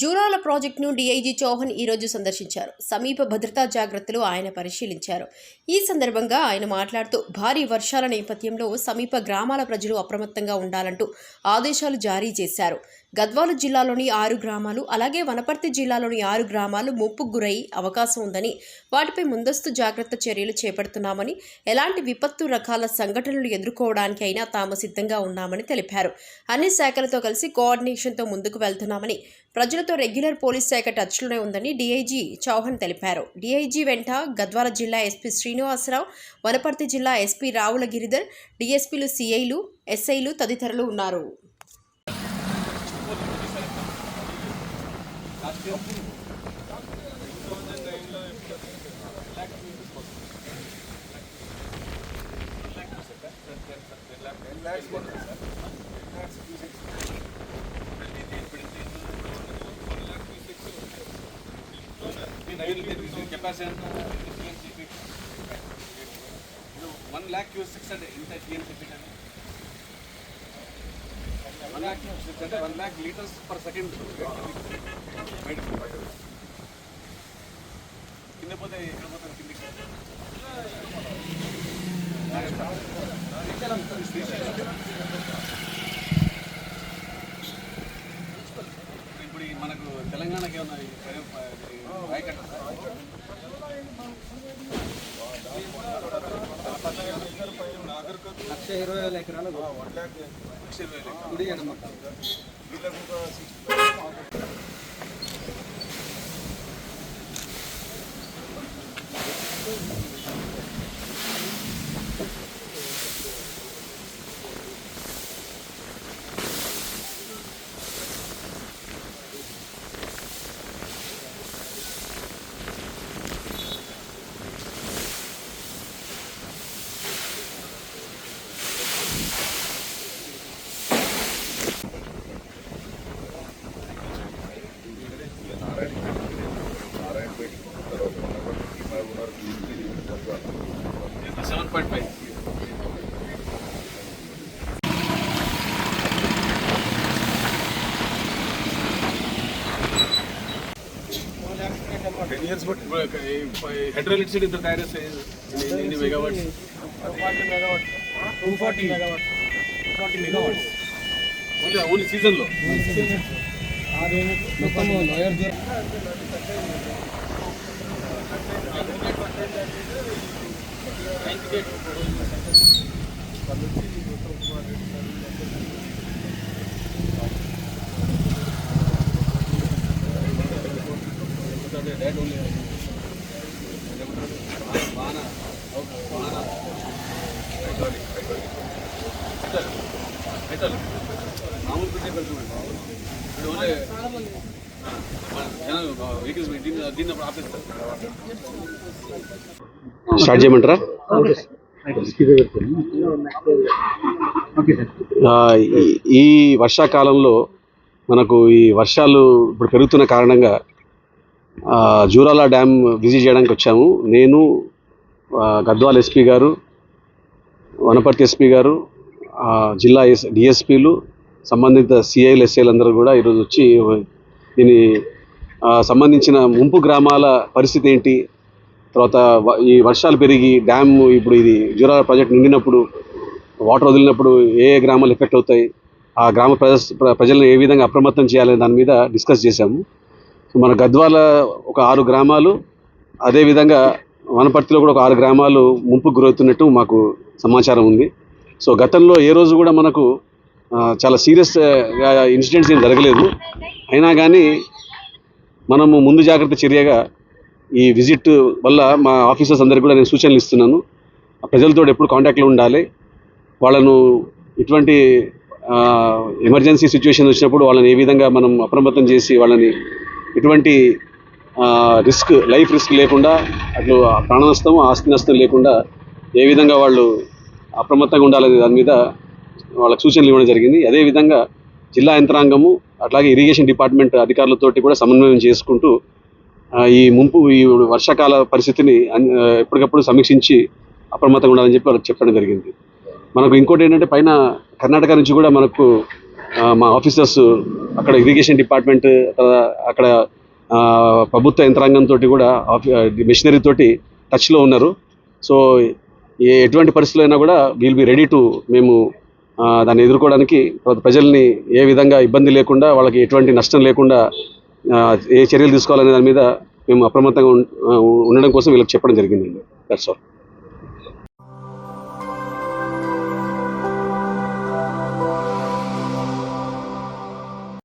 జూరాల ప్రాజెక్టును డీఐజీ చౌహాన్ ఈరోజు సందర్శించారు. సమీప భద్రతా జాగ్రత్తలు ఆయన పరిశీలించారు. ఈ సందర్భంగా ఆయన మాట్లాడుతూ భారీ వర్షాల నేపథ్యంలో సమీప గ్రామాల ప్రజలు అప్రమత్తంగా ఉండాలంటూ ఆదేశాలు జారీ చేశారు. గద్వాల జిల్లాలోని ఆరు గ్రామాలు అలాగే వనపర్తి జిల్లాలోని ఆరు గ్రామాలు ముప్పుకు గురై అవకాశం ఉందని వాటిపై ముందస్తు జాగ్రత్త చర్యలు చేపడుతున్నామని ఎలాంటి విపత్తు రకాల సంఘటనలు ఎదుర్కోవడానికి అయినా తాము సిద్ధంగా ఉన్నామని తెలిపారు. అన్ని శాఖలతో కలిసి కోఆర్డినేషన్తో ముందుకు వెళ్తున్నామని ప్రజలు ప్రజలతో రెగ్యులర్ పోలీస్ శాఖ టచ్లోనే ఉందని డీఐజీ చౌహాన్ తెలిపారు. డీఐజీ వెంట గద్వాల జిల్లా ఎస్పీ శ్రీనివాసరావు వనపర్తి జిల్లా ఎస్పీ రావుల గిరిధర్ డీఎస్పీలు సిఐలు ఎస్ఐలు తదితరులు ఉన్నారు. వన్ ల్యాక్ క్యూస్ సిక్స్ అంటే ఇంత టీఎంసీ ఫీట్ అని వన్ ల్యాక్ సిక్స్ అంటే one lakh litres per second కింద పోతే ఎక్కడ పోతుంది కిందికి? ఇప్పుడు ఈ మనకు తెలంగాణకి లక్ష ఇరవై వేల ఎకరాలు. లక్ష ఇరవై వేలు. కుడి seven point five head electricity ఇద్దరు తయారు చేస్తే ఎన్ని megawatts two forty megawatt forty megawatts only only సీజన్లో మొత్తం లోయర్ జోన్ వాన వాన పెట్టాలి మామూలు పెట్టే పెడుతున్నాడు. ఇప్పుడు ఓన్లీ స్టార్ట్ చేయమంటారా? ఈ- వర్షాకాలంలో మనకు ఈ వర్షాలు ఇప్పుడు పెరుగుతున్న కారణంగా జూరాల డ్యామ్ విజిట్ చేయడానికి వచ్చాము. నేను గద్వాల్ ఎస్పీ గారు వనపర్తి ఎస్పీ గారు జిల్లా ఎస్ డిఎస్పీలు సంబంధిత సిఐలు ఎస్ఐలు అందరూ కూడా ఈరోజు వచ్చి దీని సంబంధించిన ముంపు గ్రామాల పరిస్థితి ఏంటి? తర్వాత వ- ఈ వర్షాలు పెరిగి డ్యామ్ ఇప్పుడు ఇది జూరా ప్రాజెక్ట్ నిండినప్పుడు వాటర్ వదిలినప్పుడు ఏ ఏ గ్రామాలు ఎఫెక్ట్ అవుతాయి? ఆ గ్రామ ప్రజ ప్రజలను ఏ విధంగా అప్రమత్తం చేయాలనే దాని మీద డిస్కస్ చేశాము. సో మన గద్వాల ఒక ఆరు గ్రామాలు అదేవిధంగా వనపర్తిలో కూడా ఒక ఆరు గ్రామాలు ముంపుకు గురవుతున్నట్టు మాకు సమాచారం ఉంది. సో గతంలో ఏ రోజు కూడా మనకు చాలా సీరియస్ ఇన్సిడెంట్స్ ఏం జరగలేదు. అయినా కానీ మనము ముందు జాగ్రత్త చర్యగా ఈ విజిట్ వల్ల మా ఆఫీసర్స్ అందరికీ కూడా నేను సూచనలు ఇస్తున్నాను. ప్రజలతో ఎప్పుడు కాంటాక్ట్లో ఉండాలి. వాళ్ళను ఇటువంటి ఎమర్జెన్సీ సిచ్యువేషన్ వచ్చినప్పుడు వాళ్ళని ఏ విధంగా మనం అప్రమత్తం చేసి వాళ్ళని ఇటువంటి రిస్క్ లైఫ్ రిస్క్ లేకుండా అట్లు ప్రాణనష్టం ఆస్తి నష్టం లేకుండా ఏ విధంగా వాళ్ళు అప్రమత్తంగా ఉండాలనే దాని మీద వాళ్ళకి సూచనలు ఇవ్వడం జరిగింది. అదేవిధంగా జిల్లా యంత్రాంగము అట్లాగే ఇరిగేషన్ డిపార్ట్మెంట్ అధికారులతోటి కూడా సమన్వయం చేసుకుంటూ ఈ ముంపు ఈ వర్షాకాల పరిస్థితిని ఎప్పటికప్పుడు సమీక్షించి అప్రమత్తంగా ఉండాలని చెప్పి వాళ్ళకి చెప్పడం జరిగింది. మనకు ఇంకోటి ఏంటంటే పైన కర్ణాటక నుంచి కూడా మనకు మా ఆఫీసర్స్ అక్కడ ఇరిగేషన్ డిపార్ట్మెంట్ అక్కడ ప్రభుత్వ యంత్రాంగంతో కూడా మిషనరీ తోటి టచ్లో ఉన్నారు. సో ఏ ఎటువంటి పరిస్థితులు అయినా కూడా వీల్ బి రెడీ టు మేము దాన్ని ఎదుర్కోవడానికి ప్రజల్ని ఏ విధంగా ఇబ్బంది లేకుండా వాళ్ళకి ఎటువంటి నష్టం లేకుండా ఏ చర్యలు తీసుకోవాలనే దాని మీద మేము అప్రమత్తంగా ఉండడం కోసం వీళ్ళకి చెప్పడం జరిగిందండి. That's all